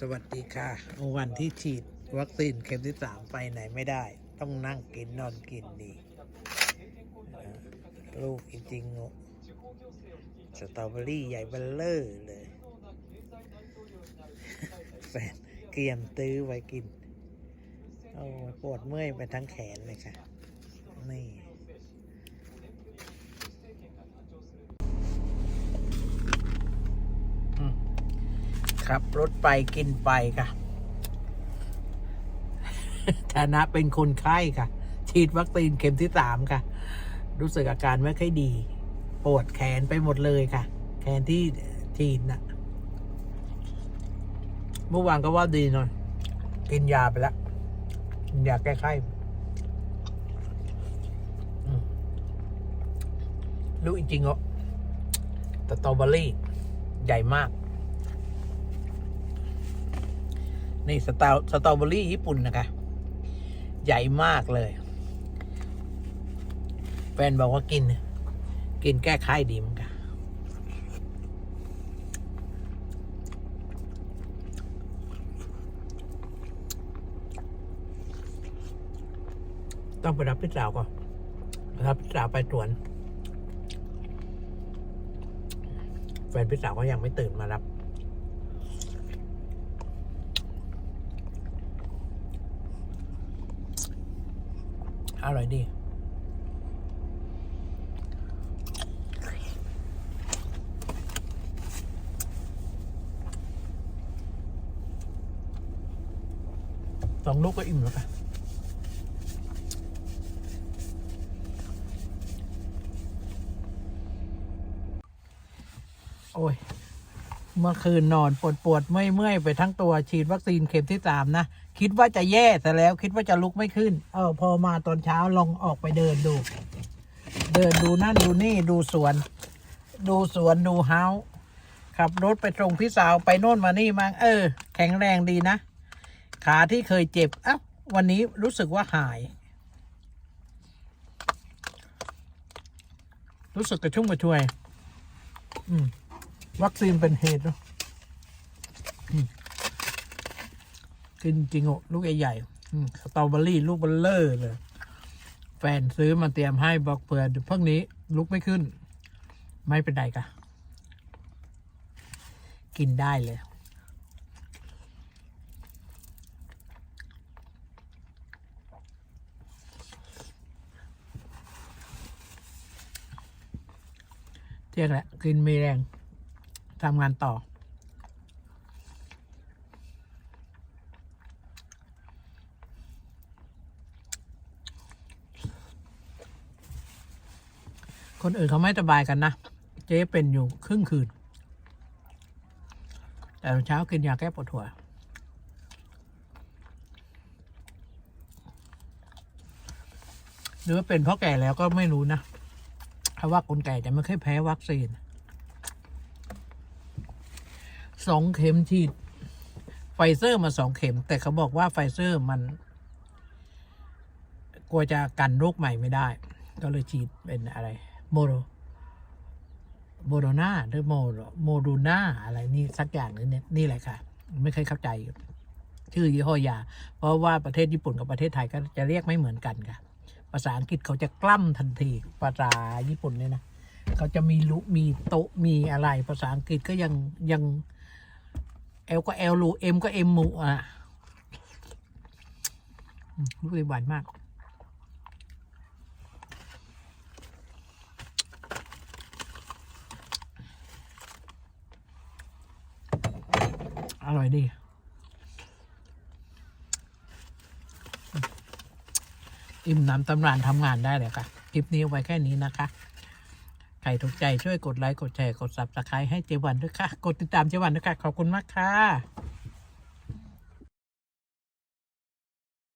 สวัสดีค่ะ วันที่ฉีดวัคซีนเข็มที่สามไปไหนไม่ได้ ต้องนั่งกินนอนกินดีลูกจริงๆอะสตรอเบอรี่ใหญ่เบลเลอร์เลยแฟนเกรียมตื้อไว้กิน โอ้ปวดเมื่อยไปทั้งแขนเลยค่ะ นี่ ขับรถไปกินไปค่ะ ฐานะเป็นคนไข้ค่ะ ฉีดวัคซีนเข็มที่สามค่ะ รู้สึกอาการไม่ค่อยดี ปวดแขนไปหมดเลยค่ะ แขนที่ฉีดน่ะ เมื่อวานก็ว่าดีหน่อย กินยาไปแล้วกินยาแก้ไข้รู้จริงๆเหรอสตรอเบอรี่ ใหญ่มาก นี่สตอสตรอเบอรี่ญี่ปุ่นนะคะ ใหญ่มากเลย แฟนบอกว่ากิน กินแก้ไข้ดีมั้งค่ะต้องไปรับพี่สาวก่อนรับพี่สาวไปตรวจแฟนพี่สาวก็ยังไม่ตื่นมารับ อร่อยดี สองลูกก็อิ่มแล้วค่ะโอ้ย เมื่อคืนนอนปวดปวดเมื่อยเมื่อยไปทั้งตัวฉีดวัคซีนเข็มที่สามนะ คิดว่าจะแย่แต่แล้วคิดว่าจะลุกไม่ขึ้น เออพอมาตอนเช้าลองออกไปเดินดู เดินดูนั่นดูนี่ดูสวน ดูสวนดูเฮาส์ขับรถไปตรงพี่สาวไปโน่นมานี่มาเออ แข็งแรงดีนะ ขาที่เคยเจ็บอ้าววันนี้รู้สึกว่าหาย รู้สึกกระชุ่มกระชวย อืม วัคซีนเป็นเหตุเนอะกินจริงอลูกใหญ่ๆสตรอเบอรี่ลูกเบลเลอร์เลย แฟนซื้อมาเตรียมให้บอกเผื่อพวกนี้ลุกไม่ขึ้น ไม่เป็นไรค่ะกินได้เลยเที่ยงแล้วกินมีแรง ทำงานต่อ คนอื่นเขาไม่สบายกันนะ เจ๊เป็นอยู่ครึ่งคืน แต่เช้ากินยาแก้ปวดหัวหรือว่าเป็นเพราะแก่แล้วก็ไม่รู้นะเพราะว่าคนแก่จะไม่เคยแพ้วัคซีน สองเข็มฉีดไฟเซอร์มาสองเข็ม แต่เขาบอกว่าไฟเซอร์มัน กลัวจะกันโรคใหม่ไม่ได้ ก็เลยฉีดเป็นอะไร โมโรโมโรนาหรือโมโรโมดูนาอะไรนี่สักอย่างนึงเนี่ยนี่แหละค่ะ ไม่เคยเข้าใจ ชื่อยี่ห้อยา เพราะว่าประเทศญี่ปุ่นกับประเทศไทยก็จะเรียกไม่เหมือนกันค่ะ ภาษาอังกฤษเขาจะกล้ำทันทีภาษาญี่ปุ่นเนี่ยนะเขาจะมีลุมีโตมีอะไร ภาษาอังกฤษก็ยังยัง เอลก็เอลลูเอ็มก็เอ็มมูอะอืมรู้เลยหวานมาก อร่อยดีอิ่มน้ำตำรานทำงานได้เลยค่ะ คลิปนี้ไว้แค่นี้นะคะ ครถูกใจช่วยกดไลค์กดแชร์กด subscribe ให้เจวันด้วยค่ะ กดติดตามเจวันด้วยค่ะ ขอบคุณมากค่ะ